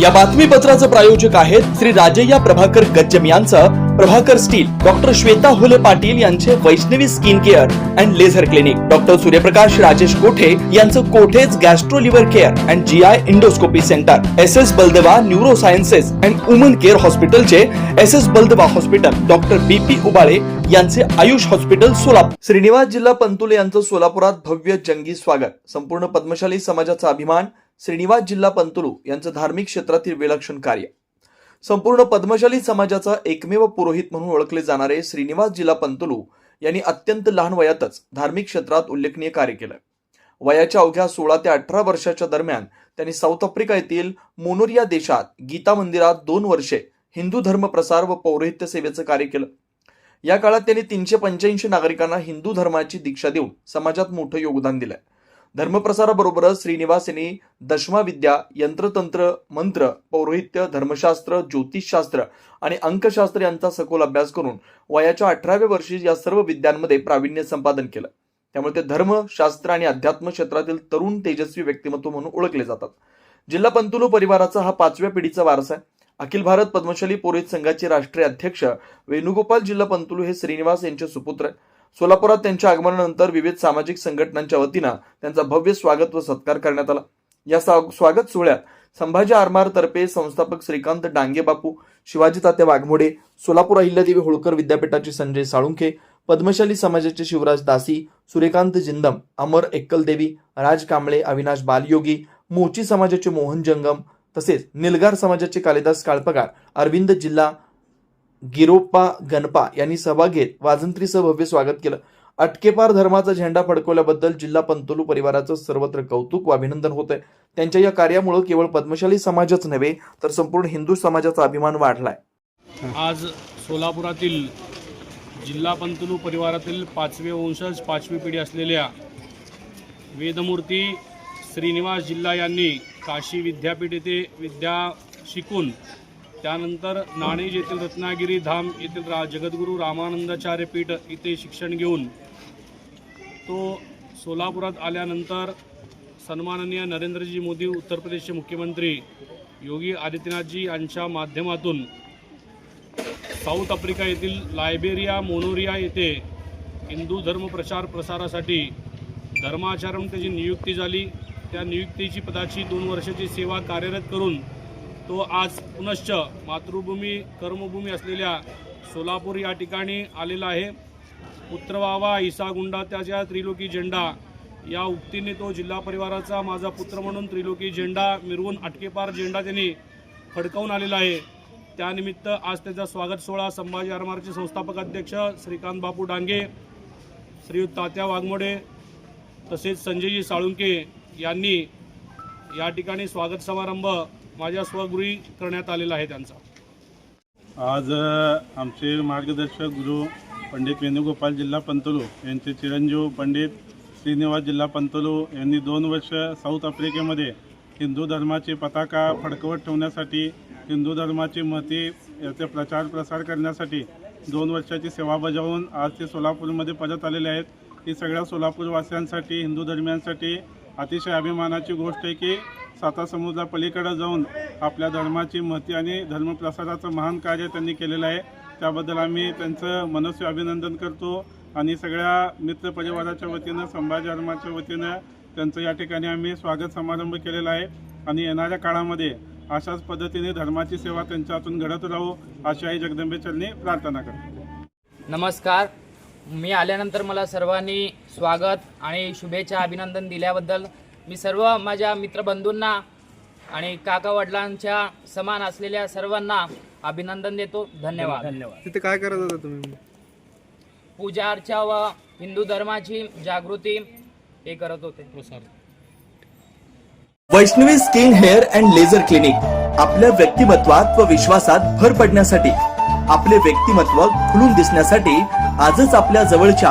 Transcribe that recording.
या बातमीपत्राचं प्रायोजक आहेत श्री राजय्या प्रभाकर गज्जम यांचं प्रभाकर स्टील डॉक्टर श्वेता हुले पाटील यांचे Vaishnavi skin care and laser clinic. Doctor Suryaprakash Rajesh Kothe यांचं Kothe's gastro liver care and G I endoscopy centre. S S Baldeva neuro sciences and woman care हॉस्पिटलचे S S Baldeva hospital. Doctor B P Ubale यांचे Ayush hospital Solapur. Shrinivas जिल्हा पंतुले यांचं सोलापुरात भव्य जंगी स्वागत. संपूर्ण पद्मशाली समाजाचा अभिमान श्रीनिवास जिल्हा पंतुलू यांचं धार्मिक क्षेत्रातील विलक्षण कार्य. संपूर्ण पद्मशाली समाजाचा एकमेव पुरोहित म्हणून ओळखले जाणारे श्रीनिवास जिल्हा पंतुलू यांनी अत्यंत लहान वयातच धार्मिक क्षेत्रात उल्लेखनीय कार्य केलं. वयाच्या अवघ्या सोळा ते अठरा वर्षाच्या दरम्यान त्यांनी साऊथ आफ्रिका येथील मोनोरिया देशात गीता मंदिरात दोन वर्षे हिंदू धर्म प्रसार व पौरोहित्य सेवेचं कार्य केलं. या काळात त्यांनी तीनशे पंच्याऐंशी नागरिकांना हिंदू धर्माची दीक्षा देऊन समाजात मोठं योगदान दिलंय धर्मप्रसाराबरोबरच श्रीनिवास यांनी दशमाविद्या यंत्रतंत्र मंत्र पौरोहित्य धर्मशास्त्र ज्योतिषशास्त्र आणि अंकशास्त्र यांचा सखोल अभ्यास करून वयाच्या अठराव्या वर्षी या सर्व विद्यांमध्ये प्रावीण्य संपादन केलं. त्यामुळे ते धर्म शास्त्र आणि अध्यात्म क्षेत्रातील तरुण तेजस्वी व्यक्तिमत्व म्हणून ओळखले जातात. जिल्हा पंतुलू परिवाराचा हा पाचव्या पिढीचा वारसा आहे. अखिल भारत पद्मशाली पुरोहित संघाचे राष्ट्रीय अध्यक्ष वेणुगोपाल जिल्हा पंतुलू हे श्रीनिवास यांचे सुपुत्र आहे. सोलापुरात त्यांच्या आगमनानंतर विविध सामाजिक संघटनांच्या वतीनं त्यांचा भव्य स्वागत व सत्कार करण्यात आला. या सा- स्वागत सोहळ्यात संभाजी आरमार तर्फे संस्थापक श्रीकांत डांगे बापू शिवाजी तात्या वाघमोडे सोलापूर अहिल्यादेवी होळकर विद्यापीठाचे संजय साळुंखे पद्मशाली समाजाचे शिवराज दासी सूर्यकांत जिंदम अमर एक्कलदेवी राज कांबळे अविनाश बालयोगी मोची समाजाचे मोहन जंगम तसेच निलगार समाजाचे कालिदास काळपगार अरविंद जिल्हा गिरोप्पा गणपा यांनी सहभाग घेत वाजंत्रीचं भव्य स्वागत केलं. अटकेपार धर्माचा झेंडा फडकवल्याबद्दल जिल्हा पंतोलू परिवाराचं सर्वत्र कौतुक व अभिनंदन होत आहे त्यांच्या या कार्यामुळे केवळ पद्मशाली समाजच नव्हे तर संपूर्ण हिंदू समाजाचा अभिमान वाढलाय. आज सोलापुरातील जिल्हा पंतलू परिवारातील पाचवे वंशज पाचवी पिढी असलेल्या वेदमूर्ती श्रीनिवास जिल्हा यांनी काशी विद्यापीठ येथे विद्या शिकून त्यानंतर नाणेज येथील रत्नागिरी धाम येथील रा जगद्गुरू रामानंदाचार्य पीठ इथे शिक्षण घेऊन तो सोलापुरात आल्यानंतर सन्माननीय नरेंद्रजी मोदी उत्तर प्रदेशचे मुख्यमंत्री योगी आदित्यनाथजी यांच्या माध्यमातून साऊथ आफ्रिका येथील लायबेरिया मोनोरिया येथे हिंदू धर्म प्रचार प्रसारासाठी धर्माचरण त्याची नियुक्ती झाली. त्या नियुक्तीची पदाची दोन वर्षाची सेवा कार्यरत करून तो आज पुनश्च मातृभूमी कर्मभूमी असलेल्या सोलापूर या ठिकाणी आलेला आहे. पुत्रवावा गुंडा त्याच्या त्रिलोकी झेंडा या उक्तीने तो जिल्हा परिवाराचा माझा पुत्र म्हणून त्रिलोकी झेंडा मिरवून अटकेपार झेंडा त्यांनी फडकावून आलेला आहे. त्यानिमित्त आज त्याचा स्वागत सोहळा संभाजी आरमारचे संस्थापक अध्यक्ष श्रीकांत बापू डांगे श्रीयुत तात्या वाघमोडे तसेच संजयजी साळुंके यांनी या ठिकाणी स्वागत समारंभ माझ्या स्वगृही करण्यात आलेला आहे त्यांचा. आज आमचे मार्गदर्शक गुरु पंडित वेणुगोपाल जिल्हा पंतलू यांचे चिरंजीव पंडित श्रीनिवास जिल्हा पंतलू यांनी दोन वर्ष साऊथ आफ्रिकेमध्ये हिंदू धर्माची पताका फडकवत ठेवण्यासाठी हिंदू धर्माची मती याचा प्रचार प्रसार करण्यासाठी दोन वर्षाची सेवा बजावून आज ते सोलापूरमध्ये परत आलेले आहेत. ही सगळ्या सोलापूरवासियांसाठी हिंदू धर्मियांसाठी अतिशय अभिमानाची गोष्ट आहे की साता समुद्रा पलीकडे जाऊन आपल्या धर्माची महती आणि धर्मप्रसाराचं महान कार्य त्यांनी केलेलं आहे. त्याबद्दल आम्ही त्यांचं मनस्वी अभिनंदन करतो आणि सगळ्या मित्र परिवाराच्या वतीनं संभाजी धर्माच्या वतीनं त्यांचं या ठिकाणी आम्ही स्वागत समारंभ केलेला आहे. आणि येणाऱ्या काळामध्ये अशाच पद्धतीने धर्माची सेवा त्यांच्या हातून घडत राहू अशी आई जगदंबेचरणी प्रार्थना करतो. नमस्कार. मी आल्यानंतर मला सर्वांनी स्वागत आणि शुभेच्छा अभिनंदन दिल्याबद्दल मी सर्व माझ्या मित्रबंधूंना आणि काका वडिलांच्या समान असलेल्या सर्वांना अभिनंदन देतो. धन्यवाद. धन्यवाद. तिथे काय करत होता तुम्ही? पूजा अर्चा व हिंदू धर्माची जागृती हे करत होते. Vaishnavi skin hair and laser clinic आपल्या व्यक्तिमत्वात व विश्वासात भर पडण्यासाठी आपले व्यक्तिमत्व खुलून दिसण्यासाठी आजच आपल्या जवळच्या